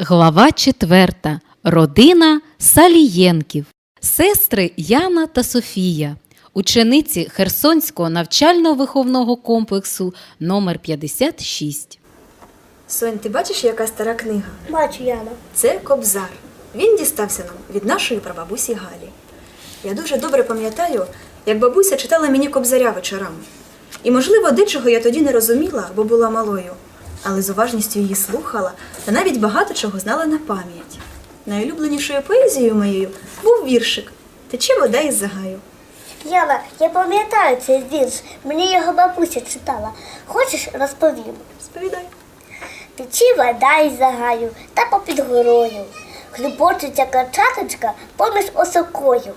Глава 4. Родина Салієнків. Сестри Яна та Софія. Учениці Херсонського навчально-виховного комплексу номер 56. Сонь, ти бачиш, яка стара книга? Бачу, Яна. Це Кобзар. Він дістався нам від нашої прабабусі Галі. Я дуже добре пам'ятаю, як бабуся читала мені кобзаря вечорами. І, можливо, дечого я тоді не розуміла, бо була малою, але з уважністю її слухала та навіть багато чого знала на пам'ять. Найулюбленішою поезією моєю був віршик Тече вода із загаю. Яна, я пам'ятаю цей вірш. Мені його бабуся читала. Хочеш, розповім? Сповідай. Течі вода із загаю та попід горою. Хлюбочеться качаточка поміж осокою.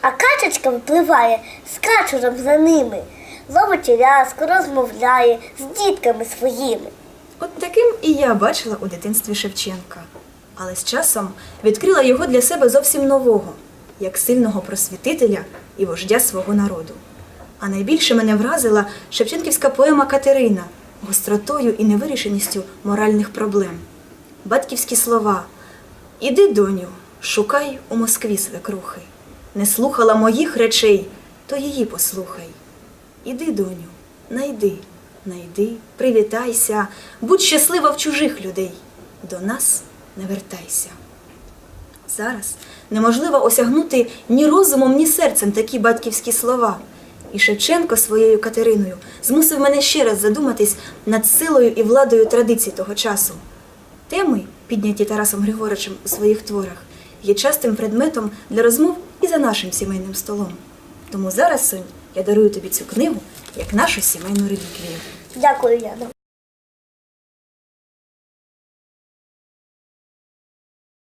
А качечка впливає з качуром за ними. Ловить рязку, розмовляє з дітками своїми. От таким і я бачила у дитинстві Шевченка, але з часом відкрила його для себе зовсім нового, як сильного просвітителя і вождя свого народу. А найбільше мене вразила шевченківська поема Катерина гостротою і невирішеністю моральних проблем. Батьківські слова Іди, доню, шукай у Москві свекрухи. Не слухала моїх речей, то її послухай. Іди, доню, найди, найди, привітайся, будь щаслива в чужих людей, до нас не вертайся. Зараз неможливо осягнути ні розумом, ні серцем такі батьківські слова. І Шевченко своєю Катериною змусив мене ще раз задуматись над силою і владою традицій того часу. Теми, підняті Тарасом Григоровичем у своїх творах, є частим предметом для розмов і за нашим сімейним столом. Тому зараз, Сонь, я дарую тобі цю книгу як нашу сімейну реліквію. Дякую, Яна.